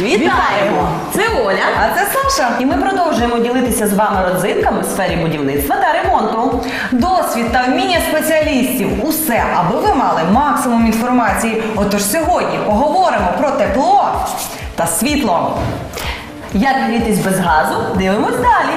Вітаємо! Це Оля. А це Саша, і ми продовжуємо ділитися з вами родзинками в сфері будівництва та ремонту. Досвід та вміння спеціалістів усе, аби ви мали максимум інформації. Отож сьогодні поговоримо про тепло та світло. Як грітись без газу? Дивимось далі.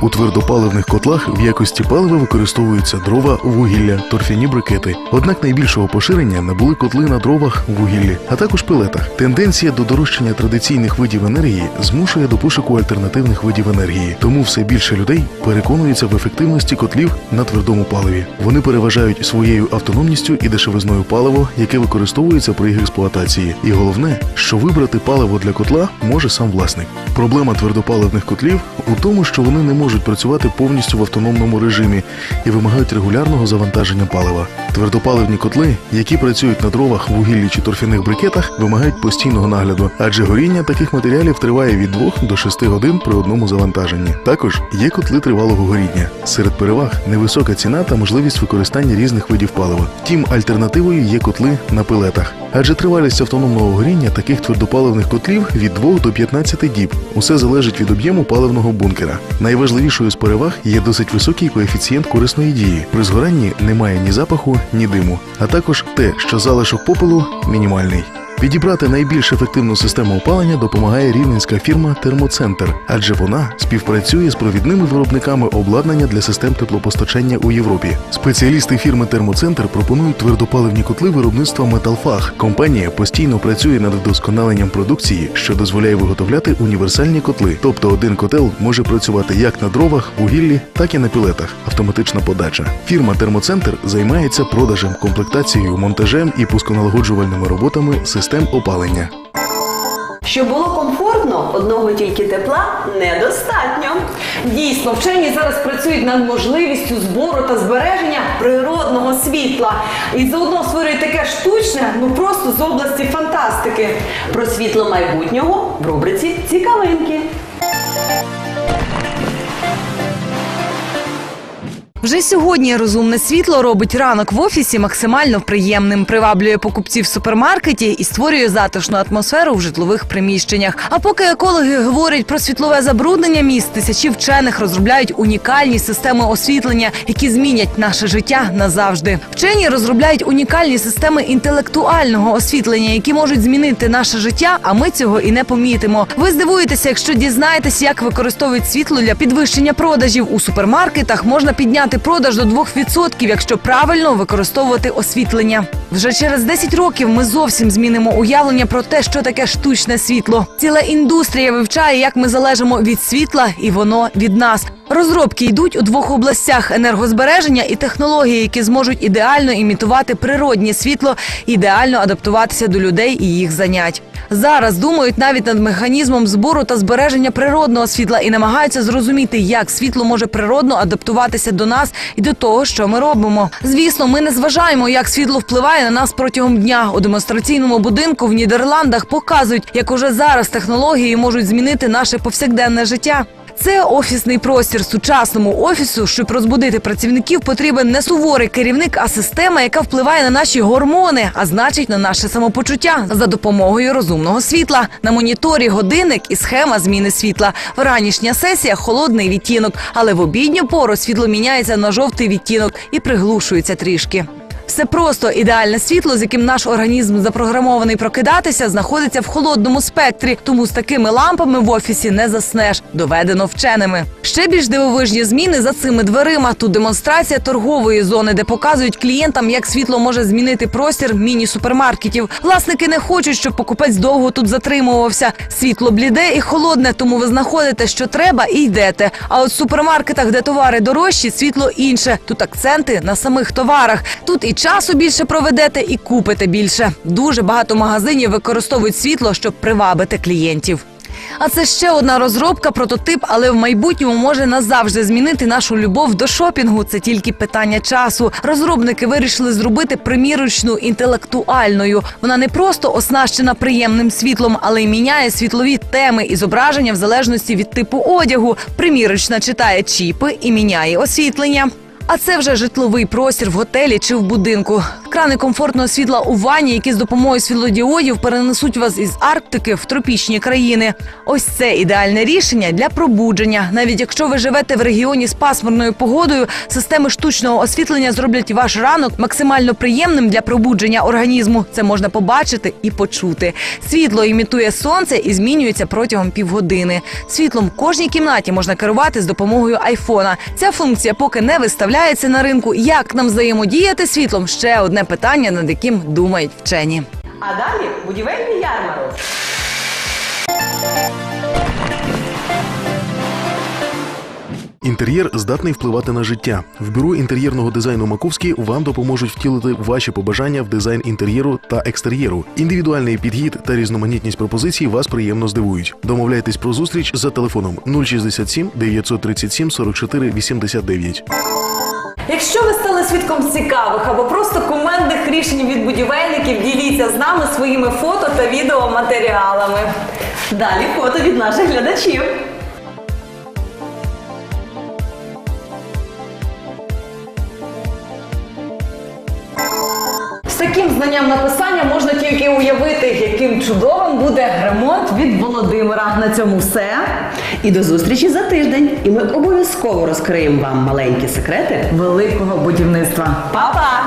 У твердопаливних котлах в якості палива використовуються дрова, вугілля, торфяні брикети. Однак найбільшого поширення набули котли на дровах, вугіллі, а також пелетах. Тенденція до дорожчання традиційних видів енергії змушує до пошуку альтернативних видів енергії. Тому все більше людей переконуються в ефективності котлів на твердому паливі. Вони переважають своєю автономністю і дешевизною паливо, яке використовується при їх експлуатації. І головне, що вибрати паливо для котла може сам власник. Проблема твердопаливних котлів у тому, що вони не можуть працювати повністю в автономному режимі і вимагають регулярного завантаження палива. Твердопаливні котли, які працюють на дровах, вугіллі чи торфяних брикетах, вимагають постійного нагляду, адже горіння таких матеріалів триває від 2 до 6 годин при одному завантаженні. Також є котли тривалого горіння. Серед переваг невисока ціна та можливість використання різних видів палива. Втім, альтернативою є котли на пелетах. Адже тривалість автономного горіння таких твердопаливних котлів від 2 до 15 діб. Усе залежить від об'єму паливного бункера. Найважливішою з переваг є досить високий коефіцієнт корисної дії. При згоранні немає ні запаху, ні диму, а також те, що залишок попелу мінімальний. Підібрати найбільш ефективну систему опалення допомагає рівненська фірма Термоцентр, адже вона співпрацює з провідними виробниками обладнання для систем теплопостачання у Європі. Спеціалісти фірми Термоцентр пропонують твердопаливні котли виробництва Металфаг. Компанія постійно працює над вдосконаленням продукції, що дозволяє виготовляти універсальні котли. Тобто один котел може працювати як на дровах, вугіллі, так і на пілетах. Автоматична подача. Фірма Термоцентр займається продажем, комплектацією, монтажем і пусконалагоджувальними роботами систем опалення. Щоб було комфортно, одного тільки тепла недостатньо. Дійсно, вчені зараз працюють над можливістю збору та збереження природного світла. І заодно створюють таке штучне, ну просто з області фантастики. Про світло майбутнього в рубриці Цікавинки. Вже сьогодні розумне світло робить ранок в офісі максимально приємним, приваблює покупців в супермаркеті і створює затишну атмосферу в житлових приміщеннях. А поки екологи говорять про світлове забруднення міст, тисячі вчених розробляють унікальні системи освітлення, які змінять наше життя назавжди. Вчені розробляють унікальні системи інтелектуального освітлення, які можуть змінити наше життя, а ми цього і не помітимо. Ви здивуєтеся, якщо дізнаєтесь, як використовують світло для підвищення продажів у супермаркетах, можна підняти продаж до 2%, якщо правильно використовувати освітлення. Вже через 10 років ми зовсім змінимо уявлення про те, що таке штучне світло. Ціла індустрія вивчає, як ми залежимо від світла, і воно від нас. Розробки йдуть у двох областях: енергозбереження і технології, які зможуть ідеально імітувати природнє світло, ідеально адаптуватися до людей і їх занять. Зараз думають навіть над механізмом збору та збереження природного світла і намагаються зрозуміти, як світло може природно адаптуватися до нас і до того, що ми робимо. Звісно, ми не зважаємо, як світло впливає на нас протягом дня. У демонстраційному будинку в Нідерландах показують, як уже зараз технології можуть змінити наше повсякденне життя. Це офісний простір сучасному офісу. Щоб розбудити працівників, потрібен не суворий керівник, а система, яка впливає на наші гормони, а значить на наше самопочуття за допомогою розумного світла. На моніторі годинник і схема зміни світла. Вранішня сесія холодний відтінок, але в обідню пору світло міняється на жовтий відтінок і приглушується трішки. Все просто ідеальне світло, з яким наш організм запрограмований прокидатися, знаходиться в холодному спектрі. Тому з такими лампами в офісі не заснеш. Доведено вченими. Ще більш дивовижні зміни за цими дверима. Тут демонстрація торгової зони, де показують клієнтам, як світло може змінити простір міні-супермаркетів. Власники не хочуть, щоб покупець довго тут затримувався. Світло бліде і холодне, тому ви знаходите, що треба, і йдете. А от в супермаркетах, де товари дорожчі, світло інше. Тут акценти на самих товарах. Тут і часу більше проведете, і купите більше. Дуже багато магазинів використовують світло, щоб привабити клієнтів. А це ще одна розробка, прототип, але в майбутньому може назавжди змінити нашу любов до шопінгу. Це тільки питання часу. Розробники вирішили зробити примірочну інтелектуальною. Вона не просто оснащена приємним світлом, але й міняє світлові теми і зображення в залежності від типу одягу. Примірочна читає чіпи і міняє освітлення. А це вже житловий простір в готелі чи в будинку. Крани комфортного світла у ванні, які з допомогою світлодіодів перенесуть вас із Арктики в тропічні країни. Ось це ідеальне рішення для пробудження. Навіть якщо ви живете в регіоні з пасмурною погодою, системи штучного освітлення зроблять ваш ранок максимально приємним для пробудження організму. Це можна побачити і почути. Світло імітує сонце і змінюється протягом півгодини. Світлом кожній кімнаті можна керувати з допомогою айфона. Ця функція поки не виставляється на ринку. Як нам взаємодіяти світлом? Ще одне питання, над яким думають вчені. А далі будівельний ярмарок. Інтер'єр здатний впливати на життя. В бюро інтер'єрного дизайну Маковський вам допоможуть втілити ваші побажання в дизайн інтер'єру та екстер'єру. Індивідуальний підхід та різноманітність пропозицій вас приємно здивують. Домовляйтесь про зустріч за телефоном 067 937 44 89. Якщо ви стали свідком цікавих або просто командних рішень від будівельників, діліться з нами своїми фото та відеоматеріалами. Далі фото від наших глядачів. Таким знанням написання можна тільки уявити, яким чудовим буде ремонт від Володимира. На цьому все. І до зустрічі за тиждень. І ми обов'язково розкриємо вам маленькі секрети Великого будівництва. Па-па!